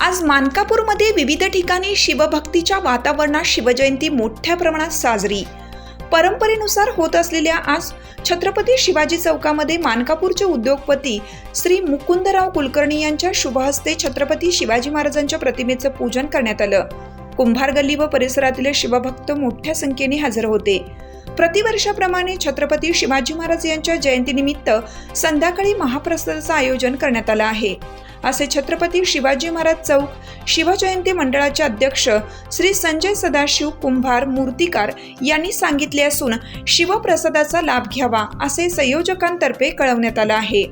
आज मानकापूरमध्ये विविध ठिकाणी शिवभक्तीच्या वातावरणात शिवजयंती मोठ्या प्रमाणात साजरी. परंपरेनुसार होत असलेल्या आज छत्रपती शिवाजी चौकामध्ये मानकापूरचे उद्योगपती श्री मुकुंदराव कुलकर्णी यांच्या शुभहस्ते छत्रपती शिवाजी महाराजांच्या प्रतिमेचं पूजन करण्यात आलं. कुंभार गल्ली व परिसरातील शिवभक्त मोठ्या संख्येने हजर होते. प्रतिवर्षाप्रमाणे छत्रपती शिवाजी महाराज यांच्या जयंतीनिमित्त संध्याकाळी महाप्रसादाचं आयोजन करण्यात आलं आहे. असे छत्रपती शिवाजी महाराज चौक शिवजयंती मंडळाचे अध्यक्ष श्री संजय सदाशिव कुंभार मूर्तिकार यांनी सांगितले असून शिवप्रसादाचा लाभ घ्यावा असे संयोजकांतर्फे कळवण्यात आलं आहे.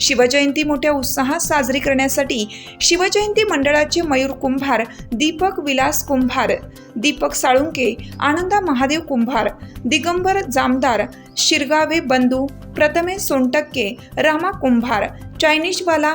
शिवजयंती मोठ्या उत्साहात साजरी करण्यासाठी शिवजयंती मंडळाचे मयूर कुंभार दीपक विलास कुंभार दीपक साळुंके आनंदा महादेव कुंभार दिगंबर जामदार शिरगावे बंधू प्रथमेश सोनटक्के रामा कुंभार चायनीजवाला